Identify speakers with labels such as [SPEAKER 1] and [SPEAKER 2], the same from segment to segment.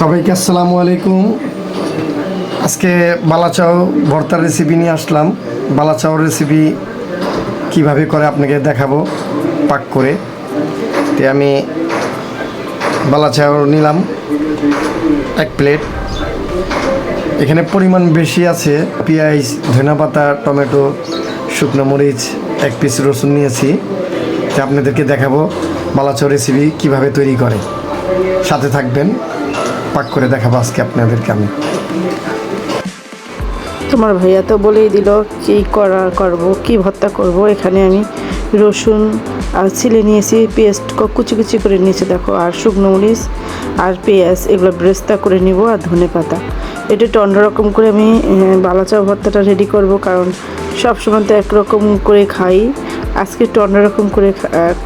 [SPEAKER 1] সবাইকে আসসালামু আলাইকুম। আজকে বালাচাও ভর্তার রেসিপি নিয়ে আসলাম। বালাচাওর রেসিপি কীভাবে করে আপনাকে দেখাবো, পাক করে। তে আমি বালাচাও নিলাম এক প্লেট এখানে পরিমাণ বেশি আছে, পেঁয়াজ, ধনা পাতা, টমেটো, শুকনো মরিচ, এক পিস রসুন নিয়েছি। তা আপনাদেরকে দেখাবো বালাচাও রেসিপি কীভাবে তৈরি করে। সাথে থাকবেন। পাক করে দেখাবো আজকে আপনাদেরকে আমি।
[SPEAKER 2] তোমার ভাইয়া তো বলেই দিল, কি করা, করব, কি ভর্তা করব? এখানে আমি রসুন আর ছিলে নিয়েছি, পেস্ট কুচি কুচি করে নিয়েছি, দেখো, আর শুকনো মরিচ আর পেঁয়াজ, এগুলো ব্রেস্তা করে নিব আর ধনে পাতা। এটা একটু অন্যরকম করে আমি বালাচা ভর্তাটা রেডি করব, কারণ সবসময় তো একরকম করে খাই। আজকে একটু অন্যরকম করে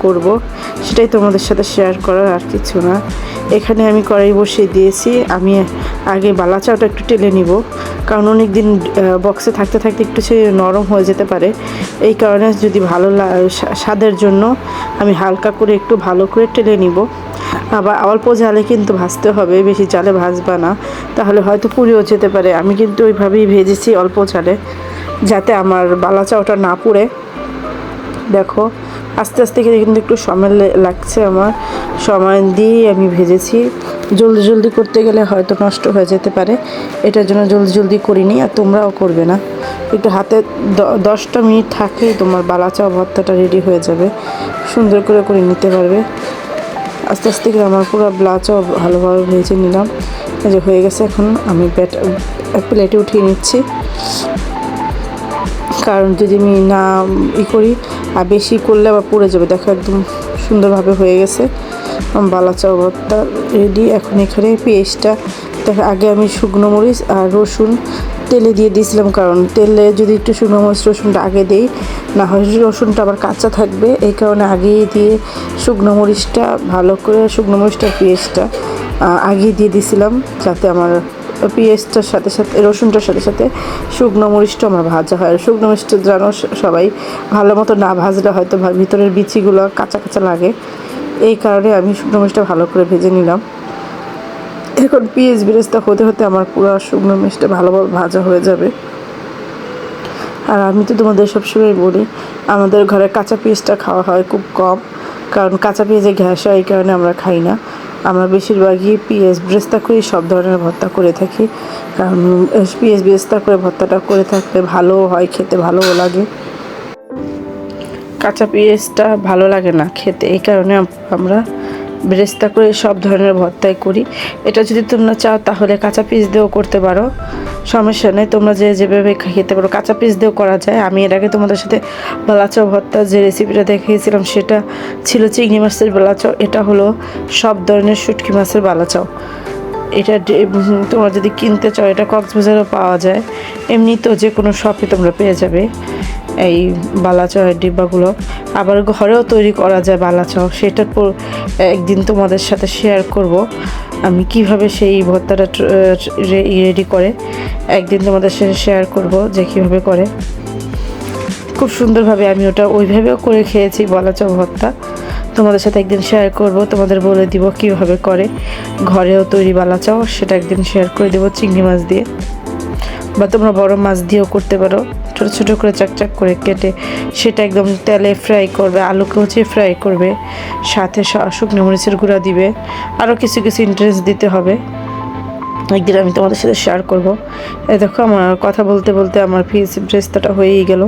[SPEAKER 2] করব। সেটাই তোমাদের সাথে শেয়ার করার আর কিছু না। এখানে আমি কড়াই বসিয়ে দিয়েছি। আমি আগে বালা চাউটা একটু টেলে নিব। কারণ অনেক দিন বক্সে থাকতে থাকতে একটু সে নরম হয়ে যেতে পারে। এই কারণে যদি ভালো স্বাদের জন্য আমি হালকা করে একটু ভালো করে টেলে নিব। আবার অল্প জালে কিন্তু ভাজতে হবে, বেশি জালে ভাজবা না। তাহলে হয়তো পুড়েও যেতে পারে। আমি কিন্তু ওইভাবেই ভেজেছি অল্প জালে, যাতে আমার বালা চাউটা না পুড়ে। দেখো, আস্তে আস্তে কিন্তু একটু সময় লাগছে আমার। সময় দিয়ে আমি ভেজেছি। জলদি জলদি করতে গেলে হয়তো নষ্ট হয়ে যেতে পারে। এটার জন্য জলদি জলদি করিনি আর তোমরাও করবে না। একটু হাতে দশটা মিনিট থাকলেই তোমার বালাচা ভর্তাটা রেডি হয়ে যাবে। সুন্দর করে করে নিতে পারবে। আস্তে আস্তে করে আমার পুরো ব্লাচাও ভালোভাবে ভেজে নিলাম। এই যে হয়ে গেছে এখন আমি ব্যাট প্লেটে উঠিয়ে নিচ্ছি। কারণ যদি আমি না ই করি আর বেশি করলে আবার পুড়ে যাবে। দেখো একদম সুন্দরভাবে হয়ে গেছে। বালা চাও ভর্তা রেডি এখন এখানে পেঁয়াজটা দেখো আগে আমি শুকনো মরিচ আর রসুন তেলে দিয়ে দিয়েছিলাম, কারণ তেলে যদি একটু শুকনো মরিচ, রসুনটা আগে দিই, না হয় রসুনটা আবার কাঁচা থাকবে। এই কারণে আগেই দিয়ে শুকনো মরিচটা, ভালো করে শুকনো মরিচটা পেঁয়াজটা আগেই দিয়ে দিয়েছিলাম, যাতে আমার পেঁয়াজটার সাথে সাথে, রসুনটার সাথে সাথে শুকনো মরিচটা আমার ভাজা হয়। আর শুকনো মরিচটা জানো সবাই ভালো মতো না ভাজলে হয়তো ভিতরের বিচিগুলো কাঁচা কাঁচা লাগে। এই কারণে আমি শুকনো মরিচটা ভালো করে ভেজে নিলাম। এখন পেঁয়াজ বেরেস্তা হতে হতে আমার পুরো শুকনো মরিচটা ভালোভাবে ভাজা হয়ে যাবে। আর আমি তো তোমাদের সবসময় বলি, আমাদের ঘরে কাঁচা পেঁয়াজটা খাওয়া হয় খুব কম। কারণ কাঁচা পেঁয়াজে ঘ্যাস হয়, এই কারণে আমরা খাই না। আমরা বেশিরভাগই পিএস ব্রেস্তা করেই সব ধরনের ভর্তা করে থাকি। কারণ পিএস ব্রেস্তা করে ভর্তাটা করে থাকলে ভালো হয়, খেতে ভালোও লাগে। কাঁচা পেঁয়াজটা ভালো লাগে না খেতে, এই কারণে আমরা ব্রেস্তা করে সব ধরনের ভর্তাই করি। এটা যদি তোমরা চাও, তাহলে কাঁচা পিস দিয়েও করতে পারো। সমস্যা নেই, তোমরা যে যেভাবে খেতে পারো। কাঁচা পিস দিয়েও করা যায়। আমি এর আগে তোমাদের সাথে বালাচাও ভর্তা যে রেসিপিটা দেখিয়েছিলাম, সেটা ছিল চিংড়ি মাছের বালাচাও এটা হলো সব ধরনের শুটকি মাছের বালাচাও এটা তোমরা যদি কিনতে চাও, এটা কক্সবাজারেও পাওয়া যায়। এমনি তো যে কোনো শপে তোমরা পেয়ে যাবে এই বালাচাওয়ের ডিব্বাগুলো। আবার ঘরেও তৈরি করা যায় বালাচাও সেটার পর একদিন তোমাদের সাথে শেয়ার করব। আমি কীভাবে সেই ভর্তাটা রেডি করে, একদিন তোমাদের সাথে শেয়ার করব যে কীভাবে করে। খুব সুন্দরভাবে আমি ওটা ওইভাবেও করে খেয়েছি বলাচাও ভর্তা। তোমাদের সাথে একদিন শেয়ার করব, তোমাদের বলে দিব কীভাবে করে। ঘরেও তৈরি বালাচাও সেটা একদিন শেয়ার করে দেবো চিংড়ি মাছ দিয়ে। বা তোমরা বড় মাছ দিয়েও করতে পারো। ছোট ছোট করে চাকচাক করে কেটে সেটা একদম তেলে ফ্রাই করবে, আলুকে হচ্ছে ফ্রাই করবে, সাথে শুকনো মরিচের গুঁড়া দিবে। আরও কিছু কিছু ইন্টারেস্ট দিতে হবে। একদিন আমি তোমাদের সাথে শেয়ার করব। এই দেখো আমার কথা বলতে বলতে আমার ফিস ব্রেস্তাটা হয়েই গেল।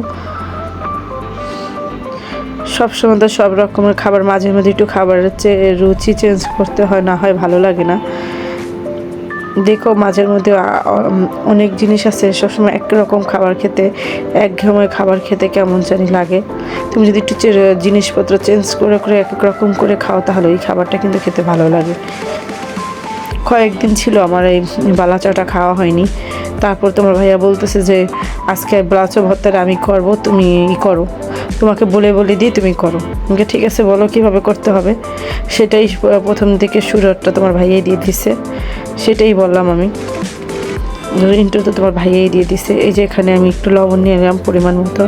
[SPEAKER 2] সব সময় তো সব রকমের খাবার মাঝে মাঝে একটু খাবারের চেয়ে রুচি চেঞ্জ করতে হয়, না হয় ভালো লাগে না। দেখো মাঝের মধ্যে অনেক জিনিস আছে, সবসময় একরকম খাবার খেতে, এক ঘেময় খাবার খেতে কেমন জানি লাগে। তুমি যদি একটু জিনিসপত্র চেঞ্জ করে করে, এক এক রকম করে খাও, তাহলে ওই খাবারটা কিন্তু খেতে ভালো লাগে। কয়েকদিন ছিল আমার এই বালাচাটা খাওয়া হয়নি। তারপর তোমার ভাইয়া বলতেছে যে, আজকে বালাচা ভর্তাটা আমি করব, তুমি ই করো। তোমাকে বলে বলে দিয়ে তুমি করো। আমাকে ঠিক আছে, বলো কীভাবে করতে হবে? সেটাই প্রথম থেকে সুরটটা তোমার ভাইয়াই দিয়ে দিছে। সেটাই বললাম আমি। ইন্টার তো তোমার ভাইয়াই দিয়ে দিছে। এই যে এখানে আমি একটু লবণ নিয়ে নিলাম পরিমাণ মতো।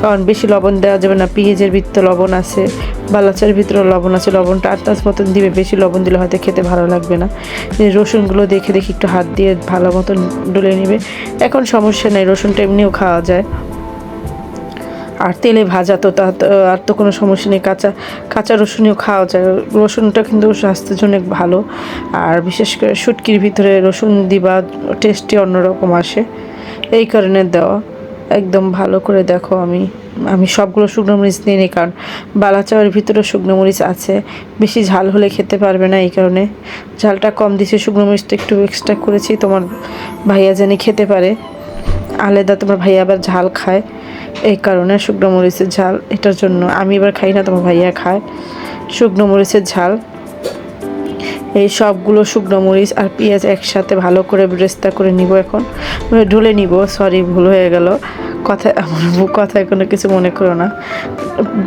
[SPEAKER 2] কারণ বেশি লবণ দেওয়া যাবে না, পেঁয়াজের ভিতরে লবণ আছে, বালাচার ভিতরে লবণ আছে, লবণটা আটটাস মতন দিবে, বেশি লবণ দিলে হয়তো খেতে ভালো লাগবে না। রসুনগুলো দেখে দেখে একটু হাত দিয়ে ভালো মতন ডলে নেবে। এখন সমস্যা নেই, রসুনটা এমনিও খাওয়া যায়। আর তেলে ভাজা তো তা আর তো কোনো সমস্যা নেই। কাঁচা কাঁচা রসুনও খাওয়া যায়। রসুনটা কিন্তু স্বাস্থ্যের জন্য ভালো। আর বিশেষ করে শুটকির ভিতরে রসুন দিবা, টেস্টই অন্যরকম আসে। এই কারণে দেওয়া। একদম ভালো করে দেখো আমি। আমি সবগুলো শুকনো মরিচ নিয়ে নিই, কারণ বালা চাওয়ার ভিতরে শুকনো মরিচ আছে। বেশি ঝাল হলে খেতে পারবে না এই কারণে। ঝালটা কম দিছে, শুকনো মরিচটা একটু এক্সট্রা করেছি। তোমার ভাইয়া জানি খেতে পারে। আলাদা তোমার ভাইয়া আবার ঝাল খায়। এই কারণে শুকনো মরিচের ঝাল, এটার জন্য আমি এবার খাই না, তোমার ভাইয়া খায়। শুকনো মরিচের ঝাল। এই সবগুলো শুকনো মরিচ আর পেঁয়াজ একসাথে ভালো করে ব্রেস্তা করে নিব এখন। মানে ঢুলে নিব, সরি, ভুল হয়ে গেল। কথা আমার কথায় কোনো কিছু মনে করো না।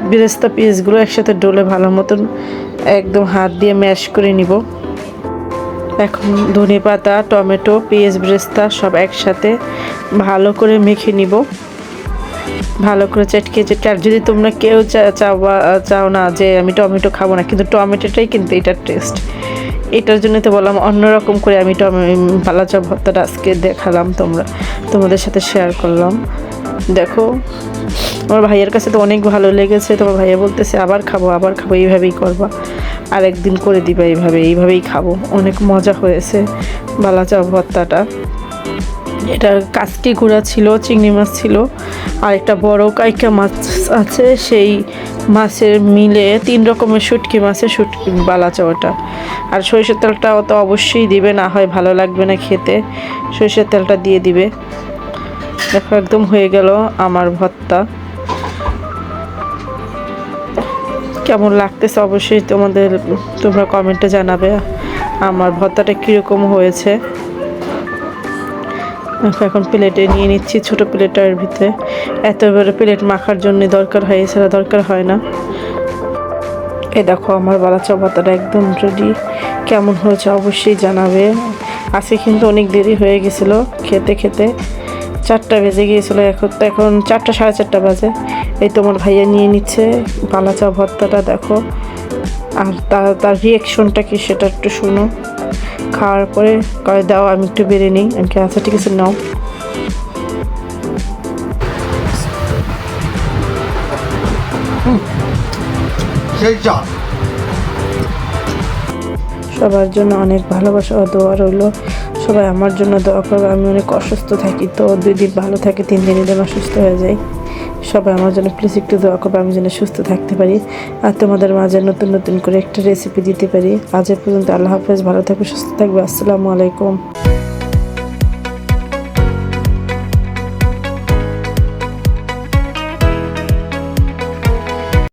[SPEAKER 2] ব্রেস্তা, পেঁয়াজগুলো একসাথে ডলে ভালো মতন একদম হাত দিয়ে ম্যাশ করে নিব। এখন ধনে পাতা, টমেটো, পেঁয়াজ, ব্রেস্তা সব একসাথে ভালো করে মেখে নিব। ভালো করে চটকে চটকে আর যদি তোমরা কেউ চা- চাও চাও না যে আমি টমেটো খাব না, কিন্তু টমেটোটাই কিন্তু এটার টেস্ট এটার জন্য তো বললাম, অন্যরকম করে আমি টমে পালাচা ভর্তাটা আজকে দেখালাম তোমরা। তোমাদের সাথে শেয়ার করলাম। দেখো, আমার ভাইয়ের কাছে তো অনেক ভালো লেগেছে, তোমার ভাইয়া বলতেছে, আবার খাব আবার খাব, এইভাবেই করবা। আর একদিন করে দিবা এইভাবে, এইভাবেই খাব। অনেক মজা হয়েছে বালাচা ভর্তাটা এটা কাচকি গুঁড়া ছিল, চিংড়ি মাছ ছিল, আর একটা বড় কাইকা মাছ আছে, সেই মাছের মিলে তিন রকমের শুটকি মাছের শুটকি বালাচা ওটা আর সরিষার তেলটাও তো অবশ্যই দিবে না, হয় ভালো লাগবে না খেতে, সরিষার তেলটা দিয়ে দিবে। দেখো, একদম হয়ে গেল আমার ভর্তা। কেমন লাগতেছে অবশ্যই তোমাদের, তোমরা কমেন্টে জানাবে, আমার ভর্তাটা কীরকম হয়েছে। এখন প্লেটে নিয়ে নিচ্ছি ছোট প্লেটের ভিতরে। এত বড় প্লেট মাখার জন্য দরকার হয়, এছাড়া দরকার হয় না। এ দেখো, আমার বালা চপাতাটা একদম রেডি কেমন হয়েছে অবশ্যই জানাবে। আজকে কিন্তু অনেক দেরি হয়ে গেছিল খেতে খেতে। চারটা বেজে গিয়েছিল এখন, তো এখন চারটা, সাড়ে চারটা বাজে। এই তোমার ভাইয়া নিয়ে নিচ্ছে বালাচা ভর্তাটা, দেখো। আর তার তার রিয়েকশনটা কি সেটা একটু শুনো। খাওয়ার পরে কয়ে দাও, আমি একটু বেড়ে নিই। আমি কি আচ্ছা ঠিক আছে, নাও। সবার জন্য অনেক ভালোবাসা ও দোয়া রইল। সবাই আমার জন্য দোয়া করবে। আমি অনেক অসুস্থ থাকি, তো দুই দিন ভালো থাকে, তিন দিনই যেন অসুস্থ হয়ে যাই। সবাই আমার জন্য প্লিজ একটু দোয়া করবে, আমি যেন সুস্থ থাকতে পারি। আর তোমাদের মাঝে নতুন নতুন করে একটা রেসিপি দিতে পারি। আজ পর্যন্ত আল্লাহ হাফেজ, ভালো থাকবে সুস্থ থাকবে। আসসালামু আলাইকুম।